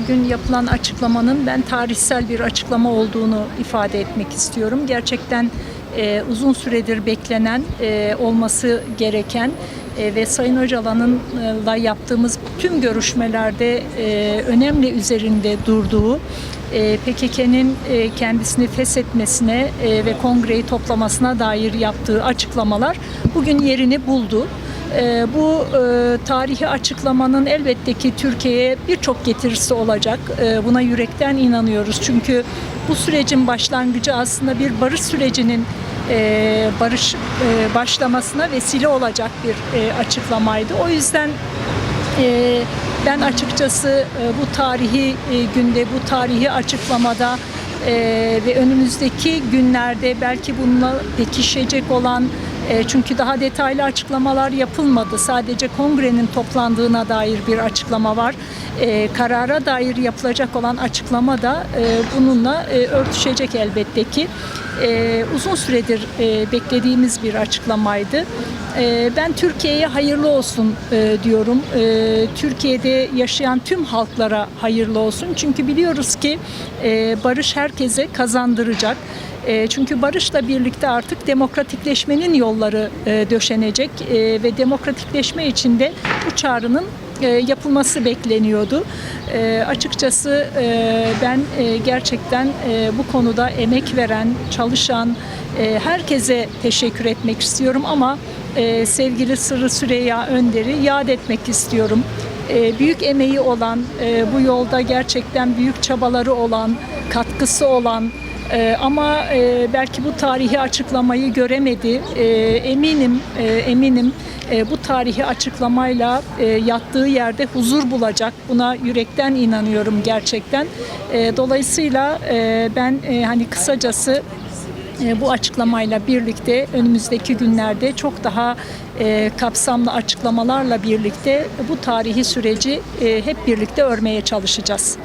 bugün yapılan açıklamanın ben tarihsel bir açıklama olduğunu ifade etmek istiyorum. Gerçekten e, uzun süredir beklenen, e, olması gereken e, ve Sayın Öcalan'ınla yaptığımız tüm görüşmelerde e, önemli üzerinde durduğu e, PKK'nın e, kendisini feshetmesine e, ve kongreyi toplamasına dair yaptığı açıklamalar bugün yerini buldu. E, bu e, tarihi açıklamanın elbette ki Türkiye'ye birçok getirisi olacak. E, buna yürekten inanıyoruz. Çünkü bu sürecin başlangıcı aslında bir barış sürecinin e, barış e, başlamasına vesile olacak bir açıklamaydı. O yüzden ben açıkçası bu tarihi günde, bu tarihi açıklamada ve önümüzdeki günlerde belki bununla pekişecek olan e, çünkü daha detaylı açıklamalar yapılmadı. Sadece kongrenin toplandığına dair bir açıklama var. E, karara dair yapılacak olan açıklama da e, bununla örtüşecek elbette ki. E, uzun süredir e, beklediğimiz bir açıklamaydı. E, ben Türkiye'ye hayırlı olsun e, diyorum. E, Türkiye'de yaşayan tüm halklara hayırlı olsun. Çünkü biliyoruz ki e, barış herkese kazandıracak. E, Çünkü barışla birlikte artık demokratikleşmenin yolları e, döşenecek E, ve demokratikleşme için de bu çağrının e, yapılması bekleniyordu. E, açıkçası e, ben e, gerçekten e, bu konuda emek veren, çalışan e, herkese teşekkür etmek istiyorum ama e, sevgili Sırrı Süreyya Önder'i yad etmek istiyorum. E, büyük emeği olan, e, bu yolda gerçekten büyük çabaları olan, katkısı olan, ee, ama e, belki bu tarihi açıklamayı göremedi. Ee, eminim, e, eminim e, bu tarihi açıklamayla e, yattığı yerde huzur bulacak. Buna yürekten inanıyorum gerçekten. E, dolayısıyla e, ben e, hani kısacası e, bu açıklamayla birlikte önümüzdeki günlerde çok daha e, kapsamlı açıklamalarla birlikte bu tarihi süreci e, hep birlikte örmeye çalışacağız.